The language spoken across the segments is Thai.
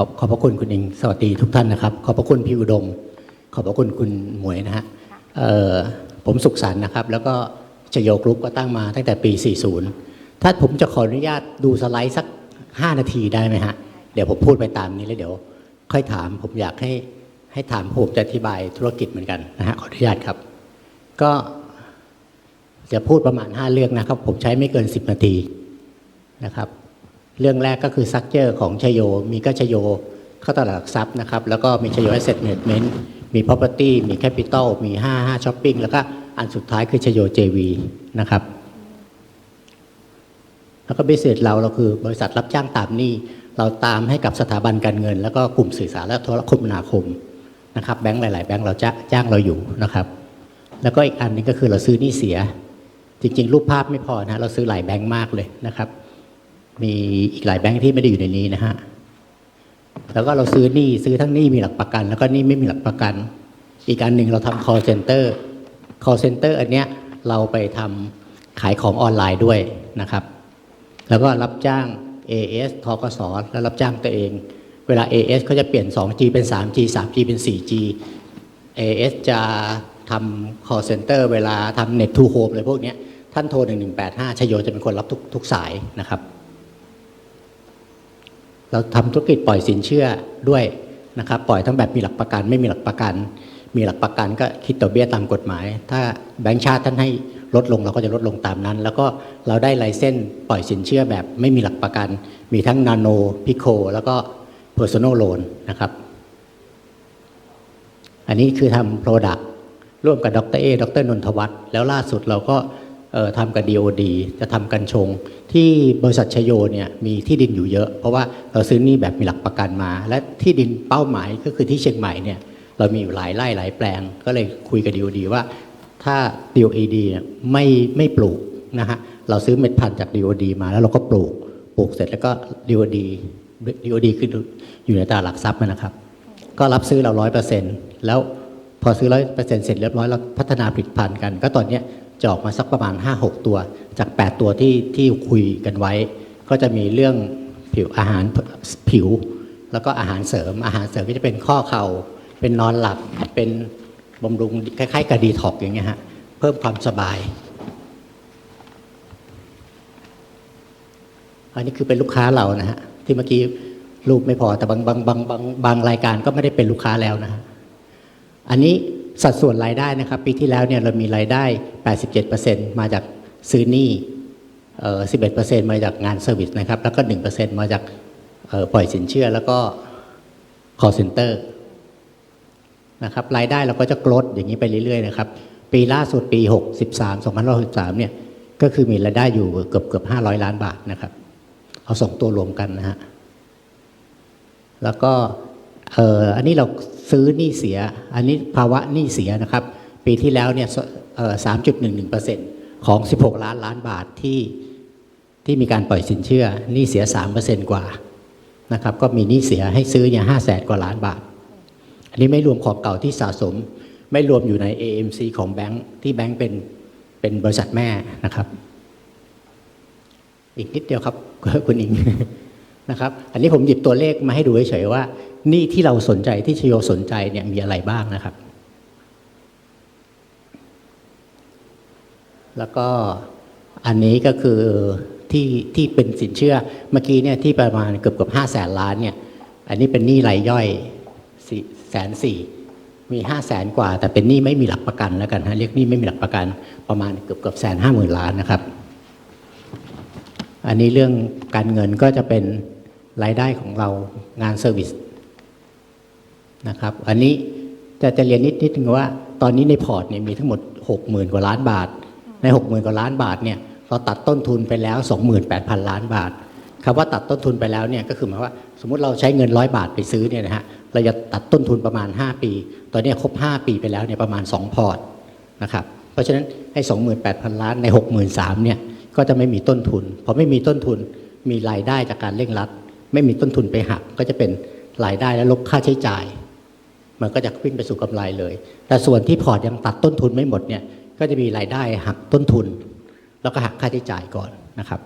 ขอบขอบพระคุณคุณอิงสวัสดีทุกท่านนะครับ ขอบพระคุณพี่อุดม ขอบพระคุณคุณหมวยนะฮะเอ่อผมสุขสันต์นะครับ แล้วก็ชโยกรุ๊ปก็ตั้งมาตั้งแต่ปี 40 ถ้าผมจะขออนุญาตดูสไลด์สัก 5 นาทีได้ไหมฮะ เดี๋ยวผมพูดไปตามนี้แล้วเดี๋ยว ค่อยถามผมอยากให้ให้ถามผมจะอธิบายธุรกิจเหมือนกันนะฮะขออนุญาตครับ ก็จะพูดประมาณ 5 เรื่องนะครับ ผมใช้ไม่เกิน 10 นาทีนะครับ เรื่องแรกก็คือซักเจอร์ของชโย มีก็ชโยเข้าตลาดหลักทรัพย์นะครับ แล้วก็มีชโย Asset Management มี Property มี Capital มี 55 Shopping แล้วก็อันสุดท้ายคือชโย JV นะครับ แล้วก็บิสเนสเราเราคือบริษัทรับจ้างตามหนี้ เราตามให้กับสถาบันการเงิน แล้วก็กลุ่มสื่อสารและโทรคมนาคมนะครับแบงก์หลาย ๆ แบงก์เราจะจ้างเราอยู่นะครับ แล้วก็อีกอันนึงก็คือเราซื้อหนี้เสีย จริง ๆ รูปภาพไม่พอนะเราซื้อหลายแบงก์มากเลยนะครับ มีอีกหลายแบงก์ที่ไม่ได้อยู่ในนี้นะฮะแล้วก็เราซื้อหนี้ซื้อทั้งหนี้มีหลักประกัน แล้วก็หนี้ไม่มีหลักประกัน อีกอันหนึ่งเราทำ call center call center อันเนี้ยเราไปทำขายของออนไลน์ด้วยนะครับ แล้วก็รับจ้าง AS ทกสแล้วรับจ้างตัวเอง เวลา AS เขาจะเปลี่ยน 2G เป็น 3G 3G เป็น 4G AS จะทำ call center เวลาทำ net to home เลยพวกเนี้ยท่านโทร 1185ชโยจะเป็นคนรับทุกทุกสายนะครับ เราทำธุรกิจปล่อยสินเชื่อด้วยนะครับปล่อยทั้งแบบมีหลักประกันไม่มีหลักประกัน มีหลักประกันก็คิดดอเบี้ยตามกฎหมาย ถ้าแบงก์ชาติท่านให้ลดลงเราก็จะลดลงตามนั้น แล้วก็เราได้ไลเส้นปล่อยสินเชื่อแบบไม่มีหลักประกัน มีทั้งนาโนพิโคแล้วก็ Personal Loan นะครับ อันนี้คือทำ Product ร่วมกับดรเอดรนนทวัฒน์แล้วล่าสุดเราก็ ทำกับ DOD จะทำกันชง ที่บริษัทชโยเนี่ยมีที่ดินอยู่เยอะ เพราะว่าเราซื้อนี่แบบมีหลักประกันมา และที่ดินเป้าหมายก็คือที่เชียงใหม่เนี่ยเรามีอยู่หลายไร่หลายแปลง ก็เลยคุยกับ DOD ว่าถ้า DOD เนี่ยไม่ไม่ปลูกนะฮะเราซื้อเม็ดพันธุ์จาก DOD มาแล้วเราก็ปลูกปลูกเสร็จแล้วก็ DOD DOD คืออยู่ในตลาดหลักทรัพย์นะครับ ก็รับซื้อเราร้อยเปอร์เซ็นต์แล้วพอซื้อร้อยเปอร์เซ็นต์เสร็จเรียบร้อยเราพัฒนาผลิตภัณฑ์กัน ก็ตอนเนี้ย จะออกมาสักประมาณ 5-6 ตัว จาก 8 ตัวที่ที่คุยกันไว้ ก็จะมีเรื่องผิวอาหารผิว แล้วก็อาหารเสริม อาหารเสริมก็จะเป็นข้อเข่าเป็นนอนหลับเป็นบำรุงคล้ายๆกับดีท็อกอย่างเงี้ยฮะเพิ่มความสบาย อันนี้คือเป็นลูกค้าเรานะฮะที่เมื่อกี้รูปไม่พอแต่บางบางบางบางบางรายการก็ไม่ได้เป็นลูกค้าแล้วนะฮะอันนี้ สัดส่วนรายได้นะครับ ปีที่แล้วเนี่ยเรามีรายได้ 87%มาจากซื้อหนี้เอ่อ11%มาจากงานเซอร์วิสนะครับ แล้วก็ 1%มาจากปล่อยสินเชื่อแล้วก็ call center นะครับรายได้เราก็จะลดอย่างนี้ไปเรื่อยๆนะครับ ปีล่าสุดปี 63 2563เนี่ยก็คือมีรายได้อยู่เกือบเกือบ500 ล้านบาทนะครับ เอาสองตัวรวมกันนะฮะแล้วก็เอออันนี้เรา ซื้อหนี้เสีย อันนี้ภาวะหนี้เสียนะครับ ปีที่แล้วเนี่ยสามจุดหนึ่งหนึ่งเปอร์เซ็นต์ของ 16 ล้านล้านบาทที่ที่มีการปล่อยสินเชื่อหนี้เสีย3เปอร์เซ็นต์กว่านะครับ ก็มีหนี้เสียให้ซื้อเนี่ยห้าแสนกว่าล้านบาท อันนี้ไม่รวมของเก่าที่สะสม ไม่รวมอยู่ใน AMC ของแบงค์ที่แบงค์เป็นเป็นบริษัทแม่นะครับ อีกนิดเดียวครับคุณอิง นะครับ อันนี้ผมหยิบตัวเลขมาให้ดูเฉยๆว่าหนี่ที่เราสนใจที่ชโยสนใจเนี่ยมีอะไรบ้างนะครับ แล้วก็อันนี้ก็คือที่ที่เป็นสินเชื่อเมื่อกี้เนี่ยที่ประมาณเกือบเกือบห้าแสนล้านเนี่ย อันนี้เป็นหนี้รายย่อยสี่แสนสี่มีห้าแสนกว่า แต่เป็นหนี้ไม่มีหลักประกันแล้วกันฮะเรียกหนี้ไม่มีหลักประกันประมาณเกือบเกือบแสนห้าหมื่นล้านนะครับ อันนี้เรื่องการเงินก็จะเป็น รายได้ของเรางานเซอร์วิสนะครับ อันนี้จะจะเรียนนิดนิดนึงว่า ตอนนี้ในพอร์ตเนี่ยมีทั้งหมด 60,000 กว่าล้านบาท ใน 60,000 กว่าล้านบาทเนี่ยเราตัดต้นทุนไปแล้ว 28,000 ล้านบาทคำว่าตัดต้นทุนไปแล้วเนี่ยก็คือหมายว่า สมมติเราใช้เงินร้อยบาทไปซื้อเนี่ยนะฮะเราจะตัดต้นทุนประมาณ 5 ปี ตอนนี้ครบ 5 ปีไปแล้วเนี่ยประมาณ 2 พอร์ตนะครับเพราะฉะนั้นให้28,000 ล้านใน 63,000เนี่ยก็จะไม่มีต้นทุนพอไม่มีต้นทุนมีรายได้จากการเร่งรัด ไม่มีต้นทุนไปหักก็จะเป็นรายได้และลบค่าใช้จ่าย มันก็จะขึ้นไปสู่กำไรเลย แต่ส่วนที่พอร์ตยังตัดต้นทุนไม่หมดเนี่ยก็จะมีรายได้หักต้นทุน แล้วก็หักค่าใช้จ่ายก่อนนะครับ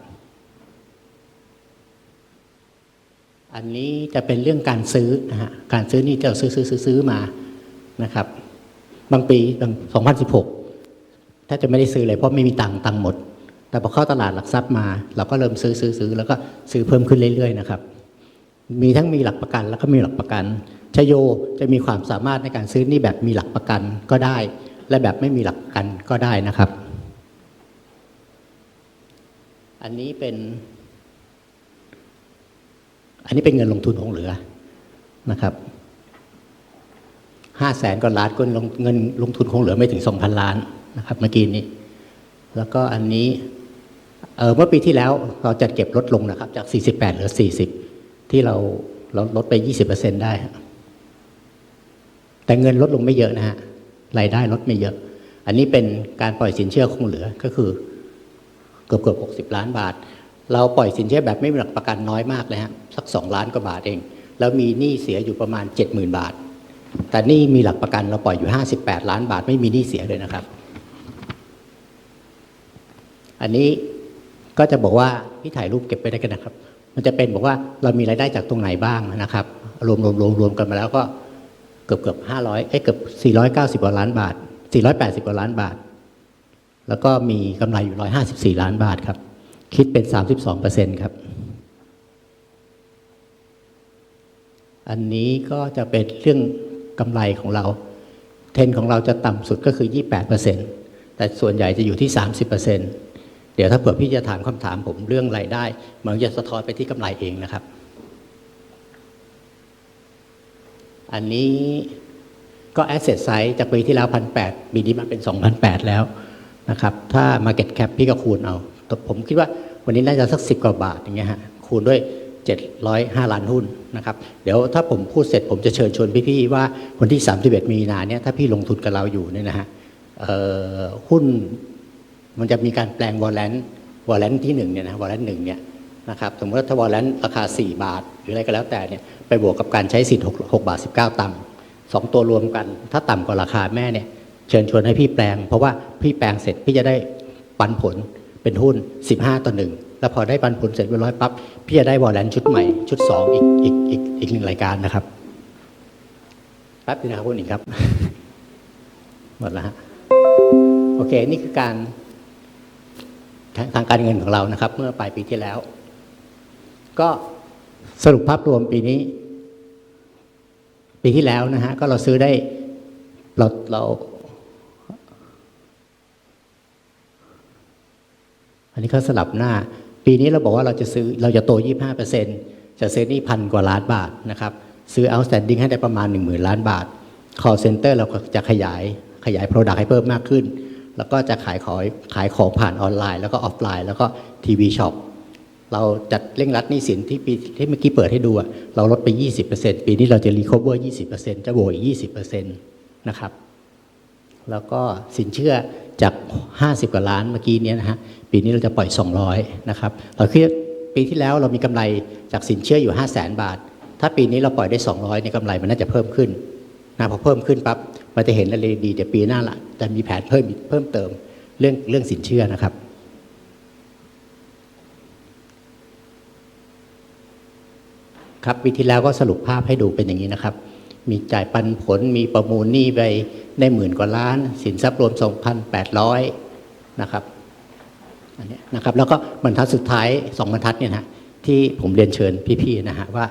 อันนี้จะเป็นเรื่องการซื้อนะฮะการซื้อนี่จะซื้อซื้อซื้อซื้อมานะครับ บางปีบาง2016 ถ้าจะไม่ได้ซื้อเลยเพราะไม่มีตังค์ตังค์หมด แต่พอเข้าตลาดหลักทรัพย์มา เราก็เริ่มซื้อซื้อซื้อแล้วก็ซื้อเพิ่มขึ้นเรื่อยๆนะครับ มีทั้งมีหลักประกัน แล้วก็มีหลักประกันชโยจะมีความสามารถในการซื้อนี่แบบมีหลักประกันก็ได้ และแบบไม่มีหลักประกันก็ได้นะครับ อันนี้เป็น อันนี้เป็นเงินลงทุนของเหลือนะครับห้าแสนกว่าล้านก็ลงเงินลงทุนคงเหลือไม่ถึงสองพันล้านนะครับ เมื่อกี้นี้ แล้วก็อันนี้เออเมื่อปีที่แล้วเราจัดเก็บลดลงนะครับ จาก 48 เหลือ 40 ที่เราเราลดไป 20%ได้ แต่เงินลดลงไม่เยอะนะฮะรายได้ลดไม่เยอะ อันนี้เป็นการปล่อยสินเชื่อคงเหลือก็คือเกือบเกือบหกสิบล้านบาท เราปล่อยสินเชื่อแบบไม่มีหลักประกันน้อยมากเลยฮะสักสองล้านกว่าบาทเอง แล้วมีหนี้เสียอยู่ประมาณเจ็ดหมื่นบาท แต่หนี่มีหลักประกันเราปล่อยอยู่ห้าสิบแปดล้านบาท ไม่มีหนี้เสียเลยนะครับ อันนี้ก็จะบอกว่าพี่ถ่ายรูปเก็บไปได้กันนะครับ มันจะเป็นบอกว่าเรามีรายได้จากตรงไหนบ้างนะครับ รวมรวมรวมรวมกันมาแล้วก็เกือบเกือบห้าร้อยเอ้เกือบสี่ร้อยเก้าสิบกว่าล้านบาทสี่ร้อยแปดสิบกว่าล้านบาท แล้วก็มีกำไรอยู่154ล้านบาทครับ คิดเป็น32เปอร์เซ็นต์ครับ อันนี้ก็จะเป็นเรื่องกำไรของเรา เทนของเราจะต่ำสุดก็คือ28เปอร์เซ็นต์แต่ส่วนใหญ่จะอยู่ที่30เปอร์เซ็นต์ เดี๋ยวถ้าเผื่อพี่จะถามคำถามผมเรื่องรายได้ มันจะสะท้อนไปที่กำไรเองนะครับ อันนี้ก็ asset size จากปีที่แล้ว1,800ปีนี้มันเป็น2,800แล้วนะครับ ถ้า market cap พี่ก็คูณเอา แต่ผมคิดว่าวันนี้น่าจะสัก 10 กว่าบาทอย่างเงี้ยฮะ คูณด้วย 705 ล้านหุ้นนะครับ เดี๋ยวถ้าผมพูดเสร็จผมจะเชิญชวนพี่ๆว่าวันที่ 31 มีนาเนี่ยถ้าพี่ลงทุนกับเราอยู่เนี่ยนะฮะหุ้น มันจะมีการแปลงวอลเลนวอลเลนที่หนึ่งเนี่ยนะวอลเลนหนึ่งเนี่ยนะครับสมมติว่าถ้าวอลเลนราคา 4 บาท หรืออะไรก็แล้วแต่เนี่ยไปบวกกับการใช้สิทธิ์6 6บาท 19 ตังค์สองตัวรวมกัน ถ้าต่ำกว่าราคาแม่เนี่ยเชิญชวนให้พี่แปลง เพราะว่าพี่แปลงเสร็จพี่จะได้ปันผลเป็นหุ้น 15 ต่อหนึ่งแล้วพอได้ปันผลเสร็จเรียบร้อยปั๊บพี่จะได้วอลเลนชุดใหม่ชุด 2 อีกอีกอีกอีกหนึ่งรายการนะครับแป๊บนึงนะครับคุณอีกครับ หมดแล้วฮะโอเค นี่คือการ ทางทางการเงินของเรานะครับ เมื่อปลายปีที่แล้ว ก็สรุปภาพรวมปีนี้ ปีที่แล้วนะฮะก็เราซื้อได้เราเราอันนี้เขาสลับหน้า ปีนี้เราบอกว่าเราจะซื้อเราจะโต 25%จะซื้อนี่พันกว่าล้านบาทนะครับ ซื้อ outstanding ให้ได้ประมาณ 1 0,000 ล้านบาท call center เราก็จะขยายขยาย product ให้เพิ่มมากขึ้น แล้วก็จะขายของขายของผ่านออนไลน์ แล้วก็ออฟไลน์ แล้วก็ทีวีช็อปเราจัดเร่งรัดหนี้สินที่ปีที่เมื่อกี้เปิดให้ดูเราลดไป 20%ปีนี้เราจะรีคอเวอร์ 20%จะโบวกอีก20%นะครับ แล้วก็สินเชื่อจาก 50 กว่าล้านเมื่อกี้เนี้ยนะฮะปีนี้เราจะปล่อย 200 นะครับเราคิดปีที่แล้วเรามีกำไรจากสินเชื่ออยู่ 5 0 0แสนบาท ถ้าปีนี้เราปล่อยได้ 200ในยกำไรมันน่าจะเพิ่มขึ้นนะพอเพิ่มขึ้นปั๊บ มันจะเห็นอะไรดีเดี๋ยวปีหน้าละจะมีแผนเพิ่มเพิ่มเติมเรื่องเรื่องสินเชื่อนะครับ ครับปีที่แล้วก็สรุปภาพให้ดูเป็นอย่างนี้นะครับ มีจ่ายปันผลมีประมูลหนี้ไปได้หมื่นกว่าล้าน สินทรัพย์รวม 2,800 นะครับอันนี้นะครับแล้วก็บรรทัดสุดท้ายสองบรรทัดเนี่ยนะฮะที่ผมเรียนเชิญพี่ๆนะฮะว่า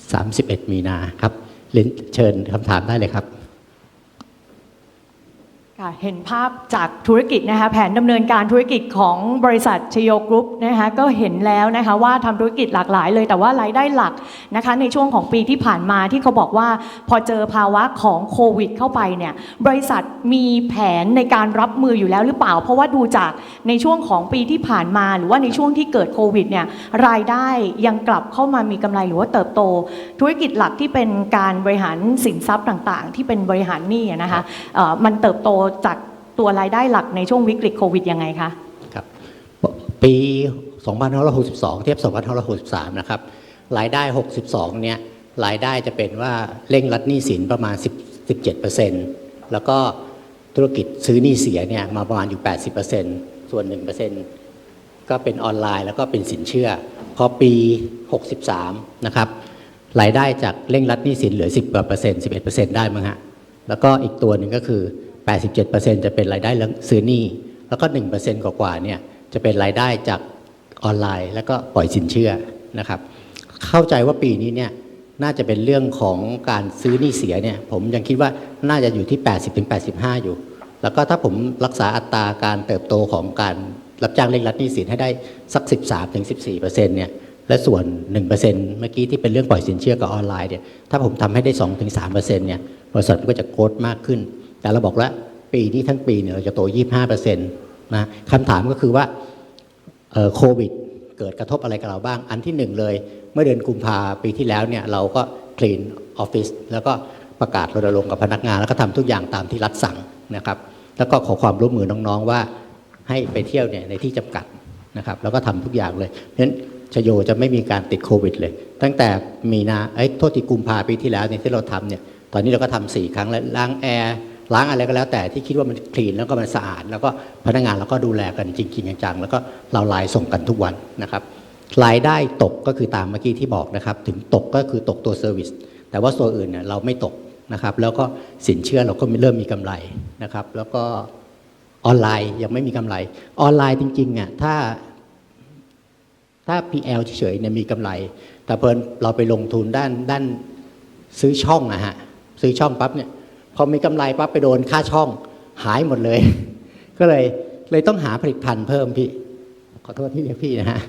31 มีนาครับเรียนเชิญคำถามได้เลยครับ ค่ะเห็นภาพจากธุรกิจนะคะแผนดำเนินการธุรกิจของบริษัทชโยกรุ๊ปนะคะก็เห็นแล้วนะคะว่าทำธุรกิจหลากหลายเลย แต่ว่ารายได้หลักนะคะในช่วงของปีที่ผ่านมาที่เขาบอกว่าพอเจอภาวะของโควิดเข้าไปเนี่ยบริษัทมีแผนในการรับมืออยู่แล้วหรือเปล่า เพราะว่าดูจากในช่วงของปีที่ผ่านมา หรือว่าในช่วงที่เกิดโควิดเนี่ยรายได้ยังกลับเข้ามามีกำไรหรือว่าเติบโต ธุรกิจหลักที่เป็นการบริหารสินทรัพย์ต่างๆ ที่เป็นบริหารหนี้นะคะมันเติบโตจากตัวรายได้หลักในช่วงวิกฤตโควิดยังไงคะครับปี 2562 เทียบ 2563 นะครับ รายได้ 62 เนี่ย รายได้จะเป็นว่าเร่งรัดหนี้สินประมาณ10 17%แล้วก็ธุรกิจซื้อหนี้เสียเนี่ยมาประมาณอยู่ 80%ส่วน 1%ก็เป็นออนไลน์แล้วก็เป็นสินเชื่อ พอปี 63 นะครับ รายได้จากเร่งรัดหนี้สินเหลือ 10กว่าเปอร์เซ็นต์11เปอร์เซ็นต์ได้มั้งฮะ แล้วก็อีกตัวหนึ่งก็คือ 87%จะเป็นรายได้เรื่องซื้อหนี้แล้วก็1%กว่าๆเนี่ยจะเป็นรายได้จากออนไลน์ แล้วก็ปล่อยสินเชื่อนะครับ เข้าใจว่าปีนี้เนี่ยน่าจะเป็นเรื่องของการซื้อหนี้เสียเนี่ยผมยังคิดว่าน่าจะอยู่ที่ 80-85 อยู่ แล้วก็ถ้าผมรักษาอัตราการเติบโตของการรับจ้างเร่งรัดหนี้สินให้ได้สัก 13-14%เนี่ยและส่วน 1%เมื่อกี้ที่เป็นเรื่องปล่อยสินเชื่อกับออนไลน์เนี่ยถ้าผมทำให้ได้ 2-3%เนี่ยบริษัทมันก็จะโกรธมากขึ้น แต่เราบอกแล้วปีนี้ทั้งปีเนี่ยเราจะโต 25%นะคำถามก็คือว่าโควิดเกิดกระทบอะไรกับเราบ้าง อันที่หนึ่งเลย เมื่อเดือนกุมภาปีที่แล้วเนี่ยเราก็คลีนออฟฟิศแล้วก็ประกาศรณรงค์กับพนักงาน แล้วก็ทำทุกอย่างตามที่รัฐสั่งนะครับ แล้วก็ขอความร่วมมือน้องๆว่าให้ไปเที่ยวเนี่ยในที่จำกัดนะครับ แล้วก็ทำทุกอย่างเลยเพราะฉะนั้นชโยจะไม่มีการติดโควิดเลย ตั้งแต่มีนาเอ้ยโทษทีกุมภาปีที่แล้วเนี่ยที่เราทำเนี่ยตอนนี้เราก็ทำสี่ครั้งแล้วล้างแอร์ ล้างอะไรก็แล้วแต่ที่คิดว่ามันคลีนแล้วก็มันสะอาด แล้วก็พนักงานเราก็ดูแลกันจริงๆจังๆแล้วก็เราไลน์ส่งกันทุกวันนะครับรายได้ตกก็คือตามเมื่อกี้ที่บอกนะครับถึงตกก็คือตกตัวเซอร์วิสแต่ว่าตัวอื่นเนี่ยเราไม่ตกนะครับ แล้วก็สินเชื่อเราก็เริ่มมีกำไรนะครับ แล้วก็ออนไลน์ยังไม่มีกำไร ออนไลน์จริงๆอะถ้าถ้า PL เฉยๆเนี่ยมีกำไร แต่เพิ่นเราไปลงทุนด้านด้านซื้อช่องอะฮะซื้อช่องปั๊บเนี่ย พอมีกำไรปั๊บไปโดนค่าช่องหายหมดเลย ก็เลยเลยต้องหาผลิตภัณฑ์เพิ่มพี่ ขอโทษที่เรียกพี่นะฮะ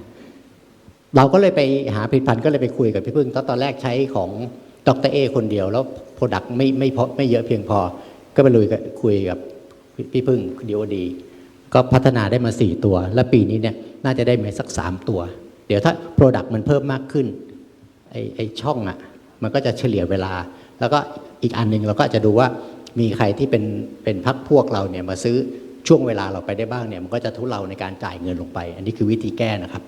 เราก็เลยไปหาผลิตภัณฑ์ก็เลยไปคุยกับพี่พึ่งตอนตอนแรกใช้ของดรเอคนเดียว แล้วโปรดักต์ไม่ไม่พอไม่เยอะเพียงพอ ก็ไปลุยกับคุยกับพี่พึ่งดีโอดี ก็พัฒนาได้มา 4 ตัว และปีนี้เนี่ยน่าจะได้มาสัก 3 ตัว เดี๋ยวถ้า Product มันเพิ่มมากขึ้นไอไอช่องอะ่ะมันก็จะเฉลี่ยเวลา แล้วก็อีกอันหนึ่งเราก็จจะดูว่ามีใครที่เป็นเป็นพักพวกเราเนี่ยมาซื้อช่วงเวลาเราไปได้บ้างเนี่ยมันก็จะทุเลาในการจ่ายเงินลงไป อันนี้คือวิธีแก้นะครับ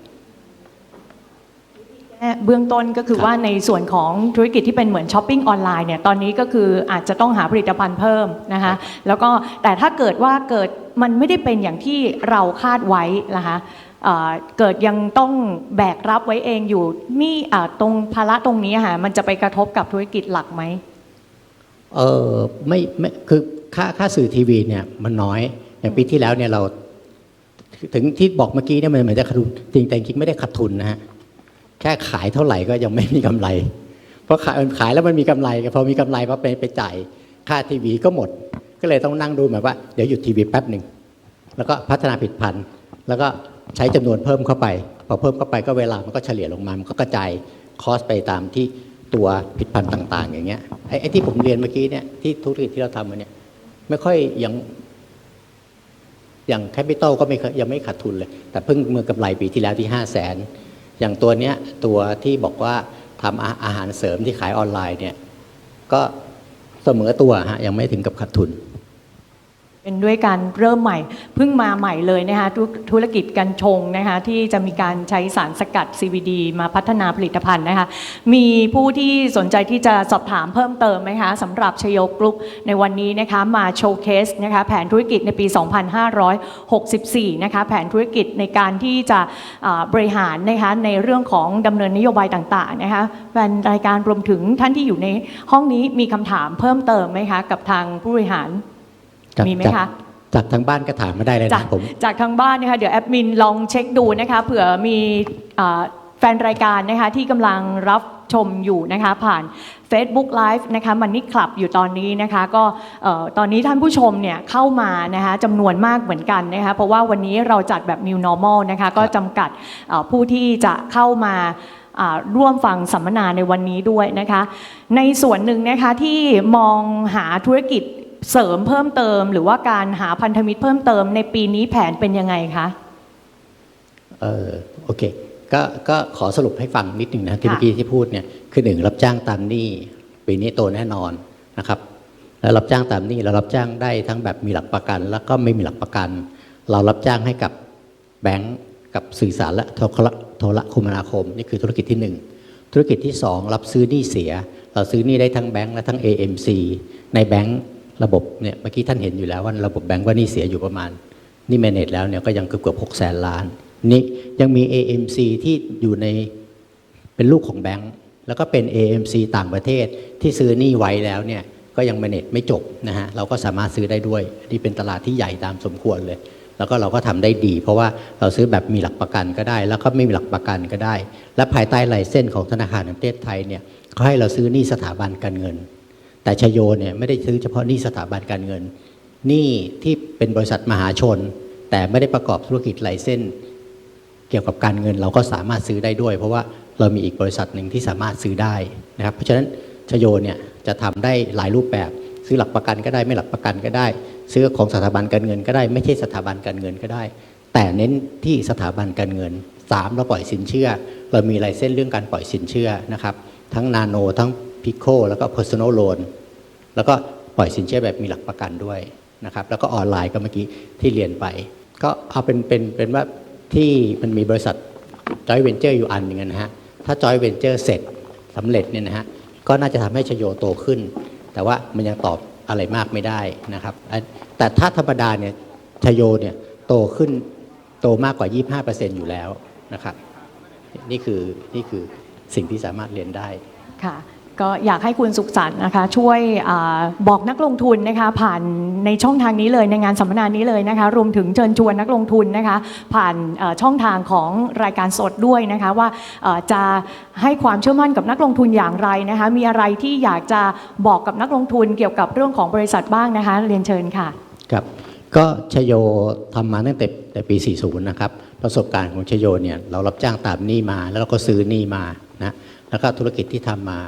เบื้องต้นก็คือครับว่าในส่วนของธุรกิจที่เป็นเหมือนช้อปปิ้งออนไลน์เนี่ยตอนนี้ก็คืออาจจะต้องหาผลิตภัณฑ์เพิ่มนะคะแล้วก็แต่ถ้าเกิดว่าเกิดมันไม่ได้เป็นอย่างที่เราคาดไว้นะคะเอ่อเกิดยังต้องแบกรับไว้เองอยู่นี่อ่าตรงภาระตรงนี้ค่ะมันจะไปกระทบกับธุรกิจหลักไหมเออไม่ไม่คือค่าค่าสื่อทีวีเนี่ยมันน้อยอย่างปีที่แล้วเนี่ยเรา ถึงที่บอกเมื่อกี้เนี่ยมันเหมือนจะขาดทุนจริงแต่จริงๆไม่ได้ขาดทุนนะฮะ แค่ขายเท่าไหร่ก็ยังไม่มีกำไร เพราะขายมันขายแล้วมันมีกำไรพอมีกำไรพอไปไปจ่ายค่าทีวีก็หมด ก็เลยต้องนั่งดูแบบว่าเดี๋ยวหยุดทีวีแป๊บหนึ่งแล้วก็พัฒนาผลิดพันธ์แล้วก็ใช้จำนวนเพิ่มเข้าไป พอเพิ่มเข้าไปก็เวลามันก็เฉลี่ยลงมา มันก็กระจายคอสไปตามที่ตัวผลิดพันธ์ต่าง ๆ อย่างเงี้ยไอ้ไอที่ผมเรียนเมื่อกี้เนี่ยที่ธุรกิจที่เราทำมาเนี่ยไม่ค่อยยังอย่างแคปิตอลก็ไม่เคยยังไม่ขาดทุนเลย แต่เพิ่งเมื่อกำไรปีที่แล้วที่ห้าแสน อย่างตัวเนี้ยตัวที่บอกว่าทำอาอาหารเสริมที่ขายออนไลน์เนี่ยก็เสมอตัวฮะยังไม่ถึงกับขาดทุน เป็นด้วยการเริ่มใหม่เพิ่งมาใหม่เลยนะคะธุธุรกิจกัญชงนะคะที่จะมีการใช้สารสกัด CBD มาพัฒนาผลิตภัณฑ์นะคะมีผู้ที่สนใจที่จะสอบถามเพิ่มเติมไหมคะสำหรับชโยกรุ๊ปในวันนี้นะคะมาโชว์เคสนะคะแผนธุรกิจในปี 2564 นะคะแผนธุรกิจในการที่จะบริหารนะคะในเรื่องของดำเนินนโยบายต่างๆนะคะแฟนรายการรวมถึงท่านที่อยู่ในห้องนี้มีคำถามเพิ่มเติมไหมคะกับทางผู้บริหาร จากมีไหมจากคะ จากทางบ้านก็ถามมาได้เลยจากนะผม จากทางบ้านนะคะเดี๋ยวแอดมินลองเช็คดูนะคะเผื่อมีอ่าแฟนรายการนะคะที่กำลังรับชมอยู่นะคะผ่าน Facebook Live นะคะมันนี่คลับอยู่ตอนนี้นะคะก็เอ่อตอนนี้ท่านผู้ชมเนี่ยเข้ามานะคะจำนวนมากเหมือนกันนะคะเพราะว่าวันนี้เราจัดแบบ New Normal นะคะก็จำกัดเอ่อผู้ที่จะเข้ามาอ่าร่วมฟังสัมมนาในวันนี้ด้วยนะคะในส่วนหนึ่งนะคะที่มองหาธุรกิจ เสริมเพิ่มเติม หรือว่าการหาพันธมิตรเพิ่มเติมในปีนี้แผนเป็นยังไงคะเออโอเคก็ก็ขอสรุปให้ฟังนิดหนึ่งนะที่เมื่อกี้ที่พูดเนี่ยคือหนึ่งรับจ้างตามหนี้ปีนี้โตแน่นอนนะครับแล้วรับจ้างตามหนี้เรารับจ้างได้ทั้งแบบมีหลักประกัน แล้วก็ไม่มีหลักประกัน เรารับจ้างให้กับแบงก์กับสื่อสารและโทรโทรคมนาคมนี่คือธุรกิจที่หนึ่งธุรกิจที่สองรับซื้อหนี้เสีย เราซื้อหนี้ได้ทั้งแบงก์และทั้ง AMC ในแบงก์ ระบบเนี่ยเมื่อกี้ท่านเห็นอยู่แล้วว่าระบบแบงก์ว่านี้เสียอยู่ประมาณ นี่แมเนจแล้วเนี่ยก็ยังเกือบเกือบหกแสนล้าน นี่ยังมี AMC ที่อยู่ในเป็นลูกของแบงก์แล้วก็เป็น AMC ต่างประเทศที่ซื้อนี้ไว้แล้วเนี่ยก็ยัง manage ไม่จบนะฮะเราก็สามารถซื้อได้ด้วยนี่เป็นตลาดที่ใหญ่ตามสมควรเลย แล้วก็เราก็ทำได้ดี เพราะว่าเราซื้อแบบมีหลักประกันก็ได้ แล้วก็ไม่มีหลักประกันก็ได้ และภายใต้ไลเส้นของธนาคารแห่งประเทศไทยเนี่ยเขาให้เราซื้อนี้สถาบันการเงิน แต่ชโยเนี่ยไม่ได้ซื้อเฉพาะหนี้สถาบันการเงินหนี้ที่เป็นบริษัทมหาชน แต่ไม่ได้ประกอบธุรกิจไลเส้น เกี่ยวกับการเงินเราก็สามารถซื้อได้ด้วย เพราะว่าเรามีอีกบริษัทหนึ่งที่สามารถซื้อได้นะครับ เพราะฉะนั้นชโยเนี่ยจะทำได้หลายรูปแบบ ซื้อหลักประกันก็ได้ไม่หลักประกันก็ได้ ซื้อของสถาบันการเงินก็ได้ ไม่ใช่สถาบันการเงินก็ได้ แต่เน้นที่สถาบันการเงินสามเราปล่อยสินเชื่อ เรามีไลเส้นเรื่องการปล่อยสินเชื่อนะครับทั้งนาโนทั้งพิโคแล้วก็ personal loan แล้วก็ปล่อยสินเชื่อแบบมีหลักประกันด้วยนะครับ แล้วก็ออนไลน์ก็เมื่อกี้ที่เรียนไป ก็เอาเป็นเป็นเป็นว่าที่มันมีบริษัทจอยเวนเจอร์อยู่อันหนึ่งนะฮะ ถ้าจอยเวนเจอร์เสร็จสำเร็จเนี่ยนะฮะ ก็น่าจะทำให้ชโยโตขึ้น แต่ว่ามันยังตอบอะไรมากไม่ได้นะครับ แต่ถ้าธรรมดาเนี่ยชโยเนี่ยโตขึ้นโตมากกว่า 25%อยู่แล้วนะครับ นี่คือนี่คือสิ่งที่สามารถเรียนได้ ค่ะ ก็อยากให้คุณสุขสันต์นะคะช่วยอบอกนักลงทุนนะคะผ่านในช่องทางนี้เลยในงานสัมมนานี้เลยนะคะรวมถึงเชิญชวนนักลงทุนนะคะผ่านช่องทางของรายการสดด้วยนะคะว่าจะให้ความเชื่อมั่นกับนักลงทุนอย่างไรนะคะมีอะไรที่อยากจะบอกกับนักลงทุนเกี่ยวกับเรื่องของบริษัทบ้างนะคะเรียนเชิญค่ะครับก็ชโยทำมาตั้งแต่แต่ปี 40 นะครับ ประสบการณ์ของชโยเนี่ยเรารับจ้างตามหนี้มา แล้วเราก็ซื้อหนี้มานะแล้วก็ธุรกิจที่ทำมา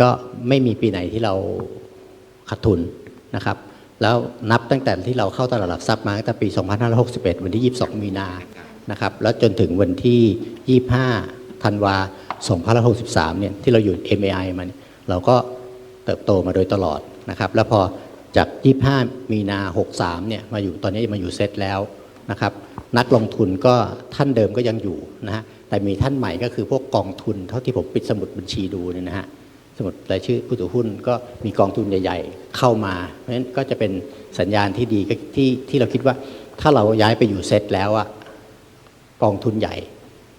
ก็ไม่มีปีไหนที่เราขาดทุนนะครับ แล้วนับตั้งแต่ที่เราเข้าตลาดหลักทรัพย์มาตั้งแต่ปี 2561 วันที่ 22 มีนานะครับ แล้วจนถึงวันที่ 25 ธันวา 2563 เนี่ยที่เราอยู่ MAI มาเนี่ยเราก็เติบโตมาโดยตลอดนะครับ แล้วพอจาก 25 มีนา 63 เนี่ยมาอยู่ตอนนี้มาอยู่เซตแล้วนะครับ นักลงทุนก็ท่านเดิมก็ยังอยู่นะฮะแต่มีท่านใหม่ก็คือพวกกองทุนเท่าที่ผมปิดสมุดบัญชีดูเนี่ยนะฮะ สมุดรายชื่อผู้ถือหุ้นก็มีกองทุนใหญ่ ๆ เข้ามา เพราะฉะนั้นก็จะเป็นสัญญาณที่ดีที่ที่เราคิดว่าถ้าเราย้ายไปอยู่เซตแล้วอะกองทุนใหญ่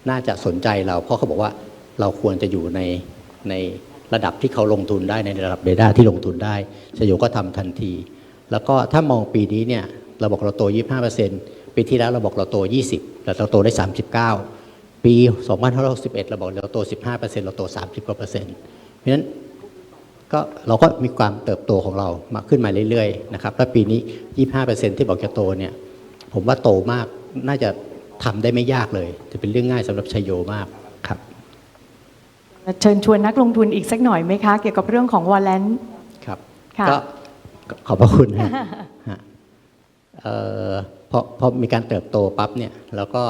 น่าจะสนใจเรา เพราะเขาบอกว่าเราควรจะอยู่ในในระดับที่เขาลงทุนได้ในระดับเดต้าที่ลงทุนได้ชโยก็ทำทันที แล้วก็ถ้ามองปีนี้เนี่ยเราบอกเราโต 25%ปีที่แล้วเราบอกเราโต 20แต่เราโตได้ 39 ปี 2561 เราบอกเราโต 15%เราโต 30กว่าเปอร์เซ็นต์ เพราะฉะนั้นก็เราก็มีความเติบโตของเรามาขึ้นมาเรื่อยๆนะครับแล้วปีนี้ 25%ที่บอกจะโตเนี่ยผมว่าโตมากน่าจะทำได้ไม่ยากเลย จะเป็นเรื่องง่ายสำหรับชัยโยมากครับ เชิญชวนนักลงทุนอีกสักหน่อยไหมคะ เกี่ยวกับเรื่องของวอลเลนครับค่ะก็ก็ขอบพระคุณฮะฮะเอ่อพอพอมีการเติบโตปั๊บเนี่ยแล้วก็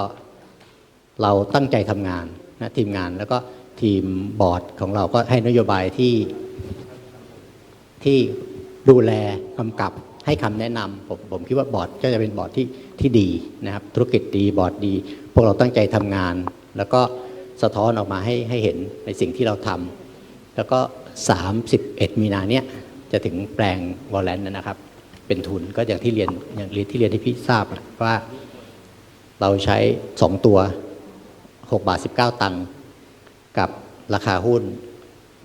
เราตั้งใจทำงานนะทีมงานแล้วก็ ทีมบอร์ดของเราก็ให้นโยบายที่ที่ดูแลกำกับให้คำแนะนำผมผมคิดว่าบอร์ดก็จะเป็นบอร์ดที่ที่ดีนะครับ ธุรกิจดีบอร์ดดี พวกเราตั้งใจทำงาน แล้วก็สะท้อนออกมาให้ให้เห็นในสิ่งที่เราทำแล้วก็ 31 มีนาเนี่ยจะถึงแปลงวอลเลนนะครับ เป็นทุนก็อย่างที่เรียนอย่างเรียนที่เรียนที่พี่ทราบว่าเราใช้ 2 ตัว 6 บาท 19 ตังค์ กับราคาหุ้น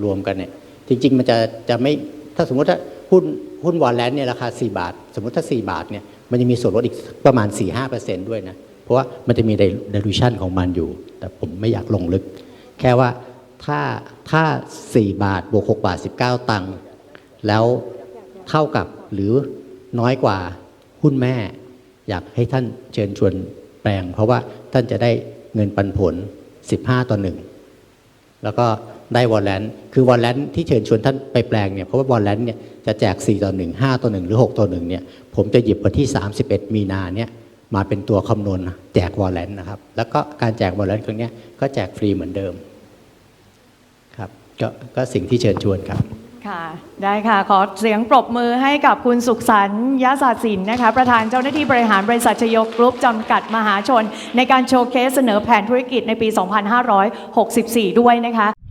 รวมกันเนี่ยจริง ๆ มันจะจะไม่ถ้าสมมติถ้าหุ้นหุ้นวอลเลนเนี่ยราคา 4 บาท สมมติถ้า 4 บาทเนี่ยมันจะมีส่วนลดอีกประมาณ 4-5%ด้วยนะเพราะว่ามันจะมี dilution ของมันอยู่ แต่ผมไม่อยากลงลึก แค่ว่าถ้าถ้า 4 บาทบวก6บาท 19 ตังค์แล้วเท่ากับหรือน้อยกว่าหุ้นแม่ อยากให้ท่านเชิญชวนแปลง เพราะว่าท่านจะได้เงินปันผล 15 ต่อ1 แล้วก็ได้วอลเลนคือวอลเลนที่เชิญชวนท่านไปแปลงเนี่ยเพราะว่าวอลเลนเนี่ยจะแจก 4 ต่อ 1 5 ต่อ 1 หรือ 6 ต่อ 1 เนี่ย ผมจะหยิบวันที่ 31 มีนาเนี่ยมาเป็นตัวคำนวณแจกวอลเลนนะครับ แล้วก็การแจกวอลเลนครั้งนี้ก็แจกฟรีเหมือนเดิมครับกก็สิ่งที่เชิญชวนครับ ค่ะ ได้ค่ะ ขอเสียงปรบมือให้กับคุณสุขสันต์ยะศาสินนะคะ ประธานเจ้าหน้าที่บริหารบริษัทชโยกรุ๊ปจำกัดมหาชน ในการโชว์เคสเสนอแผนธุรกิจในปี 2564 ด้วยนะคะ